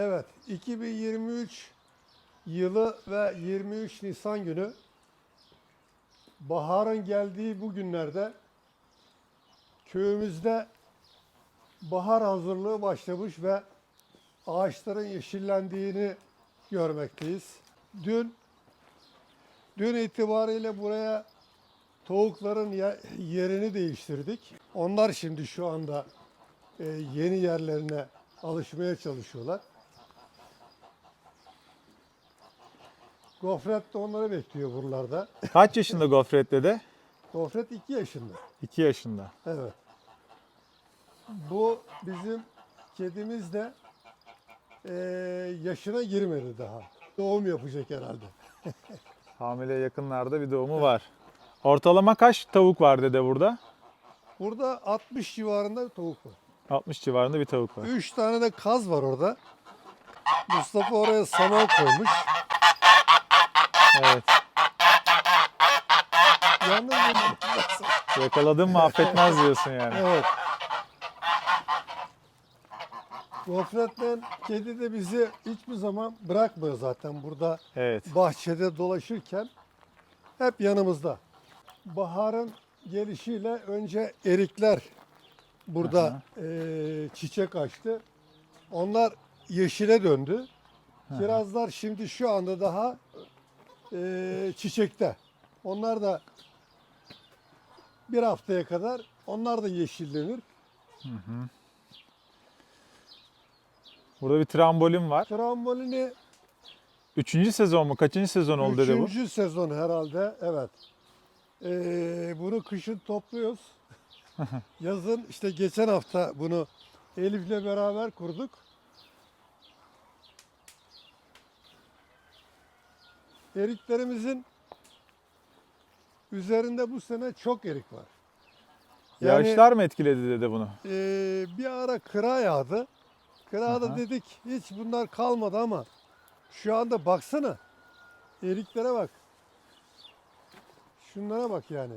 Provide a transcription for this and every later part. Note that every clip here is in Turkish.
Evet, 2023 yılı ve 23 Nisan günü baharın geldiği bu günlerde köyümüzde bahar hazırlığı başlamış ve ağaçların yeşillendiğini görmekteyiz. Dün dün itibariyle buraya tavukların ye- yerini değiştirdik. Onlar şimdi şu anda e, yeni yerlerine alışmaya çalışıyorlar. Gofret de onları bekliyor buralarda. Kaç yaşında Gofret dede? Gofret 2 yaşında. 2 yaşında. Evet. Bu bizim kedimiz de eee, yaşına girmedi daha. Doğum yapacak herhalde. Hamile yakınlarda bir doğumu var. Ortalama kaç tavuk var dede burada? Burada 60 civarında bir tavuk var. 60 civarında bir tavuk var. 3 tane de kaz var orada. Mustafa oraya saman koymuş. Evet. Yalnız Yakaladın mı affetmez diyorsun yani. Evet. Gofretle kedi de bizi hiçbir zaman bırakmıyor zaten burada Evet. bahçede dolaşırken hep yanımızda. Baharın gelişiyle önce erikler burada eee, çiçek açtı. Onlar yeşile döndü. Kirazlar şimdi şu anda daha eee, çiçekte. Onlar da bir haftaya kadar onlar da yeşillenir. Burada bir trambolin var. Trambolini Üçüncü sezon mu? Kaçıncı sezon oldu dede bu? Üçüncü sezon herhalde. Evet. Ee, bunu kışın topluyoruz. Yazın işte geçen hafta bunu Elif'le beraber kurduk. Eriklerimizin üzerinde bu sene çok erik var. Yani Yağışlar mı etkiledi dede bunu? e, bir ara kıra yağdı. Kırada Aha. dedik hiç bunlar kalmadı ama şu anda baksana. Eriklere bak. Şunlara bak yani.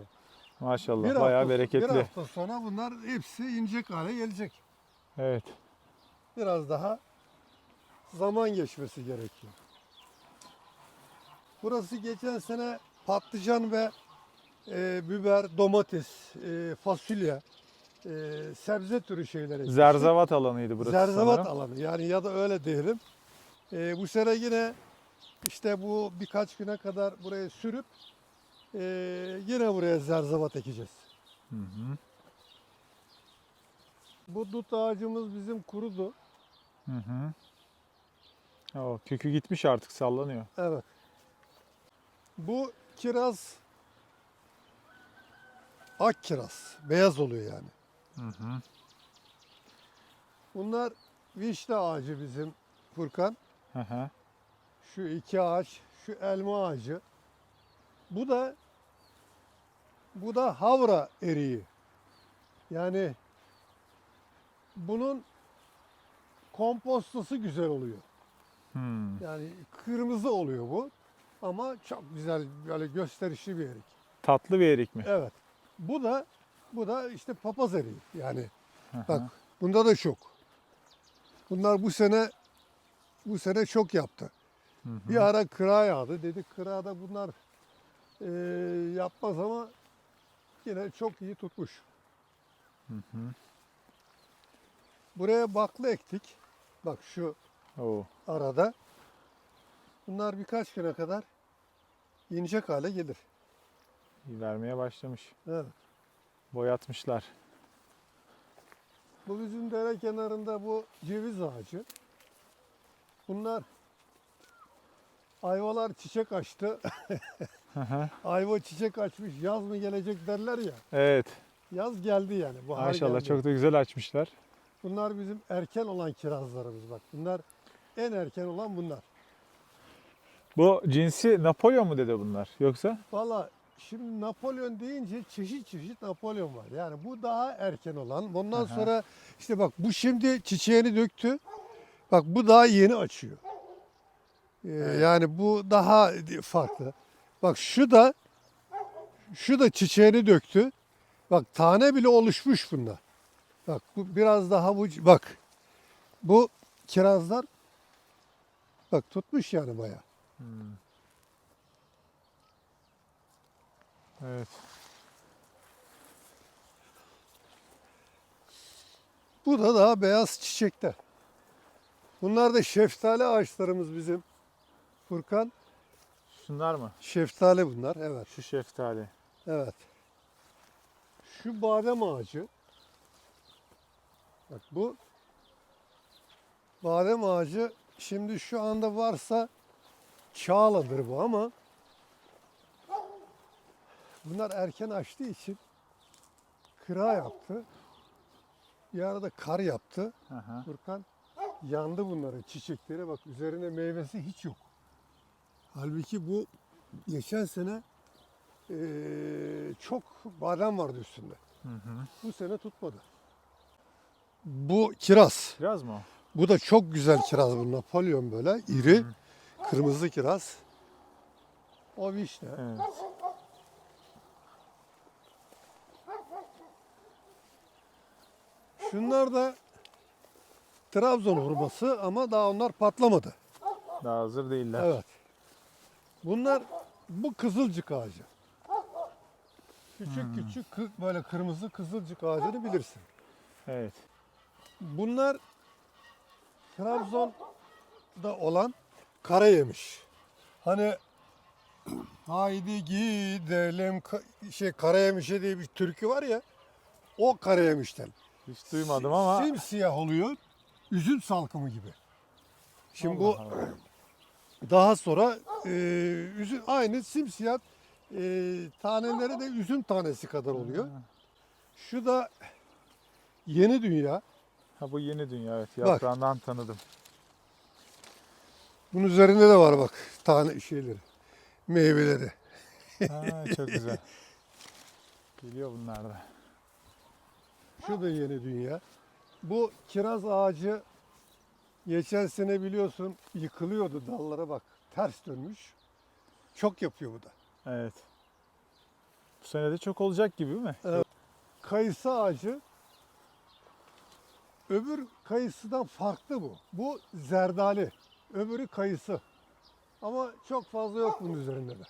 Maşallah Bir bayağı hafta- bereketli. Bir hafta sonra bunlar hepsi inecek hale gelecek. Evet. Biraz daha zaman geçmesi gerekiyor. Burası geçen sene patlıcan ve e, biber, domates, e, fasulye, e, sebze türü şeyler ekmiştik. Alanıydı burası Zerzevat sanırım. alanı yani ya da öyle diyelim. E, bu sene yine işte bu birkaç güne kadar buraya sürüp e, yine buraya zerzevat ekeceğiz. Hı hı. Bu dut ağacımız bizim kurudu. Hı hı. O kökü gitmiş artık sallanıyor. Evet. Bu kiraz ak kiraz. Beyaz oluyor yani. Hı hı. Bunlar vişne ağacı bizim Furkan. Hı hı. Şu iki ağaç, şu elma ağacı. Bu da bu da havra eriği. Yani bunun kompostosu güzel oluyor. Hmm. Yani kırmızı oluyor bu. Ama çok güzel böyle gösterişli bir erik. Tatlı bir erik mi? Evet. Bu da bu da işte papaz eriği. Yani hı. bak bunda da çok. Bunlar bu sene bu sene çok yaptı. Hı hı. Bir ara kıra yağdı. Dedik kırada bunlar eee, yapmaz ama yine çok iyi tutmuş. Hı hı. Buraya bakla ektik. Bak şu Oo. arada. Bunlar birkaç güne kadar inecek hale gelir. Vermeye başlamış. Evet. Boyatmışlar. Bu bizim dere kenarında bu ceviz ağacı. Bunlar ayvalar çiçek açtı. Ayva çiçek açmış. Yaz mı gelecek derler ya. evet. Yaz geldi yani. Bahar Maşallah geldi. çok da güzel açmışlar. Bunlar bizim erken olan kirazlarımız bak. Bunlar en erken olan bunlar. Bu cinsi Napolyon mu dede bunlar yoksa? Valla şimdi Napolyon deyince çeşit çeşit Napolyon var. Yani bu daha erken olan. Bundan Aha. sonra işte bak bu şimdi çiçeğini döktü. Bak bu daha yeni açıyor. Ee, Yani bu daha farklı. Bak şu da şu da çiçeğini döktü. Bak tane bile oluşmuş bunda. Bak bu biraz daha bu bak. Bu kirazlar Bak tutmuş yani bayağı. Hmm. Evet. Bu da daha beyaz çiçekler. Bunlar da şeftali ağaçlarımız bizim. Furkan. Şunlar mı? Şeftali bunlar. Evet. Şu şeftali. Evet. Şu badem ağacı. Bak bu badem ağacı şimdi şu anda varsa çağladır bu ama bunlar erken açtığı için kıra yaptı. Bir arada kar yaptı. Aha. Furkan yandı bunların çiçekleri. Bak üzerine meyvesi hiç yok. Halbuki bu geçen sene eee, çok badem vardı üstünde. Hı hı. Bu sene tutmadı. Bu kiraz. Biraz mı o? Bu da çok güzel kiraz bu. Napolyon böyle iri. Kırmızı kiraz. O vişne. Evet. Şunlar da Trabzon hurması ama daha onlar patlamadı. Daha hazır değiller. Evet. Bunlar bu kızılcık ağacı. Küçük küçük kı- böyle kırmızı kızılcık ağacını bilirsin. Evet. Bunlar Trabzon'da olan kara yemiş. Hani haydi gidelim şey kara yemişe diye bir türkü var ya. O kara yemişten. Hiç duymadım ama. Simsiyah oluyor. Üzüm salkımı gibi. Şimdi bu Allah Allah. daha sonra e, üzüm aynı simsiyah e, taneleri de üzüm tanesi kadar oluyor. Şu da yeni dünya. Ha bu yeni dünya evet. Bak. Yaprağından tanıdım. Bunun üzerinde de var bak tane şeyleri, meyveleri. Ha, çok güzel. Geliyor bunlar da. Şu da yeni dünya. Bu kiraz ağacı geçen sene biliyorsun yıkılıyordu dallara bak ters dönmüş. Çok yapıyor bu da. Evet. Bu sene de çok olacak gibi mi? Kayısı ağacı öbür kayısıdan farklı bu. Bu zerdali. Öbürü kayısı. Ama çok fazla yok bunun üzerinde de.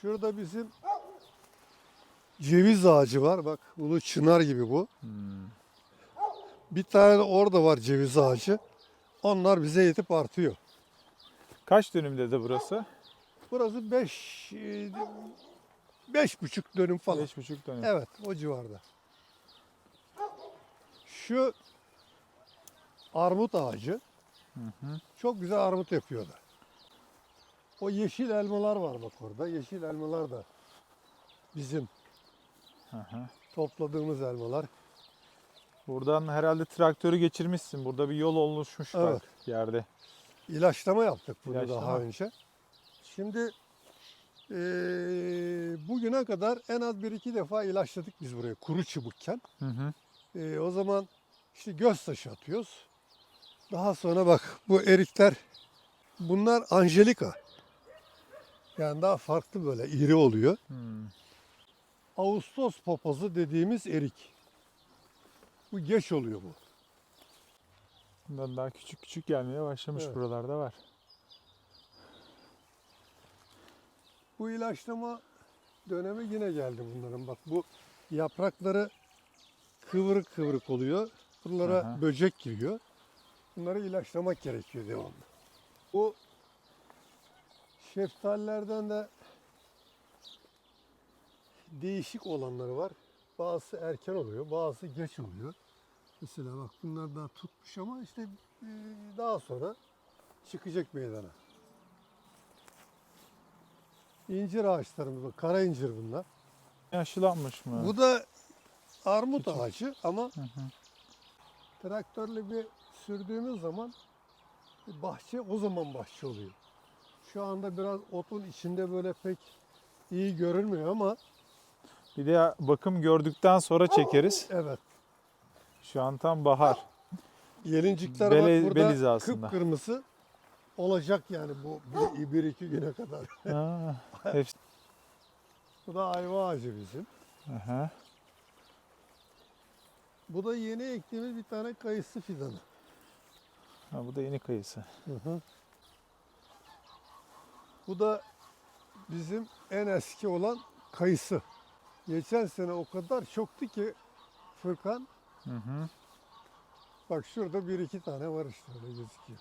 Şurada bizim ceviz ağacı var. Bak ulu çınar gibi bu. Hmm. Bir tane de orada var ceviz ağacı. Onlar bize yetip artıyor. Kaç dönümde de burası? Burası 5 beş buçuk dönüm falan. Beş buçuk dönüm. Evet o civarda. Şu armut ağacı Hı hı. çok güzel armut yapıyordu. O yeşil elmalar var bak orada. Yeşil elmalar da bizim Hı hı. topladığımız elmalar. Buradan herhalde traktörü geçirmişsin. Burada bir yol oluşmuş Evet. bak yerde. İlaçlama yaptık bunu İlaçlama. daha önce. Şimdi eee, bugüne kadar en az bir iki defa ilaçladık biz buraya kuru çubukken. Hı hı. Eee, o zaman işte göz taşı atıyoruz. Daha sonra bak bu erikler bunlar Angelika. Yani daha farklı böyle iri oluyor. Hmm. Ağustos papazı dediğimiz erik. Bu geç oluyor bu. Bundan daha küçük küçük gelmeye başlamış Evet. buralarda var. Bu ilaçlama dönemi yine geldi bunların. Bak bu yaprakları kıvrık kıvrık oluyor. Buralara Aha. böcek giriyor. Bunları ilaçlamak gerekiyor devamlı. Bu şeftalilerden de değişik olanları var. Bazısı erken oluyor, bazısı geç oluyor. Mesela bak bunlar daha tutmuş ama işte e, daha sonra çıkacak meydana. İncir ağaçlarımız var. Kara incir bunlar. Yaşlanmış mı? Bu da armut Küçük. ağacı ama Hı hı. traktörle bir sürdüğümüz zaman bahçe o zaman bahçe oluyor. Şu anda biraz otun içinde böyle pek iyi görünmüyor ama Bir de bakım gördükten sonra çekeriz. evet. Şu an tam bahar. Gelincikler Bele- bak burada bel hizasında. kıpkırmızı olacak yani bu bir, bir iki güne kadar. Ha, hepsi. Bu da ayva ağacı bizim. Aha. Bu da yeni ektiğimiz bir tane kayısı fidanı. Ha, bu da yeni kayısı. Hı hı. Bu da bizim en eski olan kayısı. Geçen sene o kadar çoktu ki Furkan. Hı hı. Bak şurada bir iki tane var işte öyle gözüküyor.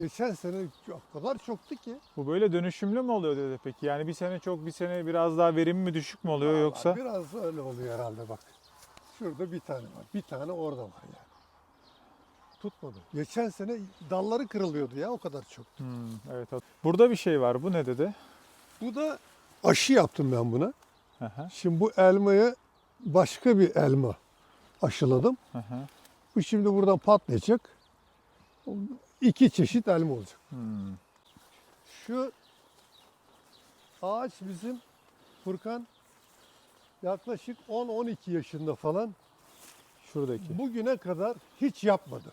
Geçen sene o kadar çoktu ki. Bu böyle dönüşümlü mü oluyor dede peki? Yani bir sene çok bir sene biraz daha verim mi düşük mü oluyor Vallahi yoksa? Biraz öyle oluyor herhalde bak. Şurada bir tane var. Bir tane orada var yani. Tutmadı. Geçen sene dalları kırılıyordu ya o kadar çok. Hmm, evet. Burada bir şey var. Bu ne dedi? Bu da aşı yaptım ben buna. Hı, Şimdi bu elmaya başka bir elma aşıladım. hı. Bu şimdi buradan patlayacak. İki çeşit elma olacak. Hmm. Şu ağaç bizim Furkan yaklaşık 10-12 yaşında falan Şuradaki. bugüne kadar hiç yapmadı.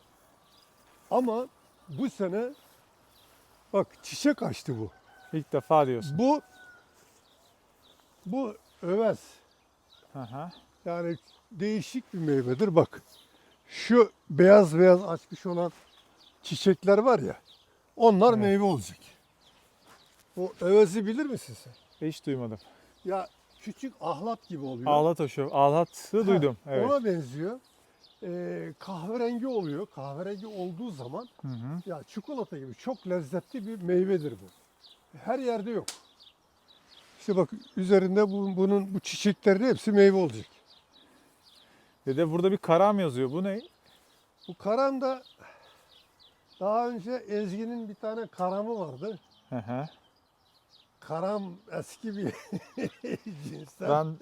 Ama bu sene bak çiçek açtı bu. İlk defa diyorsun. Bu bu öves. Hı hı. Yani değişik bir meyvedir bak. Şu beyaz beyaz açmış olan çiçekler var ya. Onlar Evet. meyve olacak. O övezi bilir misin sen? Hiç duymadım. Ya küçük ahlat gibi oluyor. Ağlat o şu. Ağlat'ı Ha, duydum. Evet. Ona benziyor. Ee, kahverengi oluyor. Kahverengi olduğu zaman Hı hı. ya çikolata gibi çok lezzetli bir meyvedir bu. Her yerde yok. İşte bak üzerinde bu, bunun bu çiçeklerin hepsi meyve olacak. Dede burada bir karam yazıyor. Bu ne? Bu karam da daha önce Ezgi'nin bir tane karamı vardı. Hı hı. Karam eski bir cinsten. Ben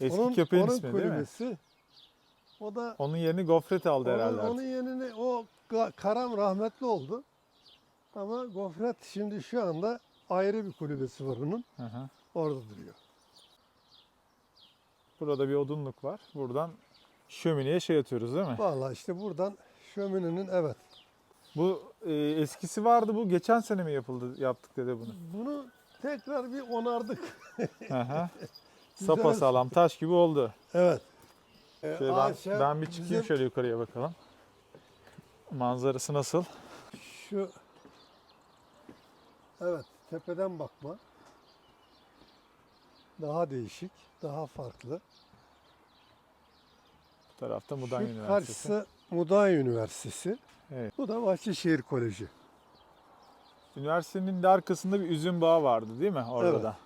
eski onun, köpeğin onun ismi değil mi? O da Onun yerini gofret aldı onun, herhalde. onun yerine o karam rahmetli oldu. Ama Gofret şimdi şu anda ayrı bir kulübesi var onun. Hı hı. Orada duruyor. Burada bir odunluk var. Buradan şömineye şey atıyoruz değil mi? Vallahi işte buradan şöminenin evet. Bu e, eskisi vardı. Bu geçen sene mi yapıldı? Yaptık dede bunu. Bunu tekrar bir onardık. Sapa sağlam taş gibi oldu. Evet. Ee, Şöyle ben, ben bir çıkayım bizim şöyle yukarıya bakalım. Manzarası nasıl? Şu evet tepeden bakma. Daha değişik, daha farklı. Bu tarafta Mudan Şu Üniversitesi. karşısı Mudanya Üniversitesi. Evet. Bu da Bahçeşehir Koleji. Üniversitenin de arkasında bir üzüm bağı vardı değil mi orada Evet. da?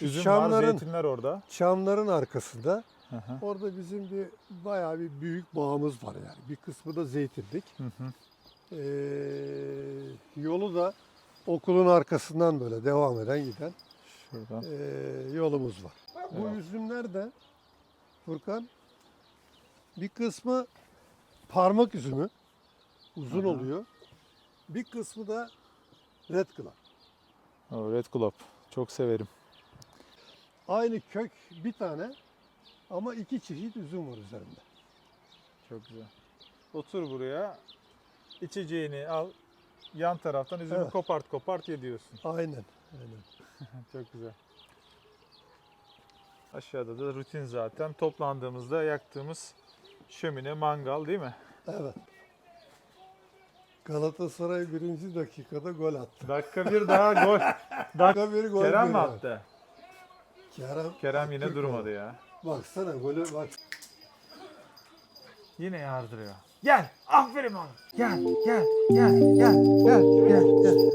Üzüm var, çamların, zeytinler orada. çamların arkasında Hı hı. orada bizim bir bayağı bir büyük bağımız var yani. Bir kısmı da zeytinlik. Hı hı. Ee, yolu da okulun arkasından böyle devam eden giden Şuradan. ee, yolumuz var. Bu Evet. üzümler de Furkan bir kısmı parmak üzümü uzun Aha. oluyor. Bir kısmı da red club. Red Globe. Çok severim. Aynı kök bir tane ama iki çeşit üzüm var üzerinde. Çok güzel. Otur buraya. İçeceğini al. Yan taraftan üzümü Evet. kopart kopart ye diyorsun. Aynen. Aynen. Çok güzel. Aşağıda da rutin zaten. Toplandığımızda yaktığımız şömine, mangal değil mi? Evet. Galatasaray birinci dakikada gol attı. Dakika bir daha gol. Dak Dakika bir gol. Kerem mi attı? Kerem, Kerem yine Türk durmadı ya. Baksana golü bak. Yine yardırıyor. Gel. Aferin oğlum. Gel, gel, gel, gel, gel, gel, gel.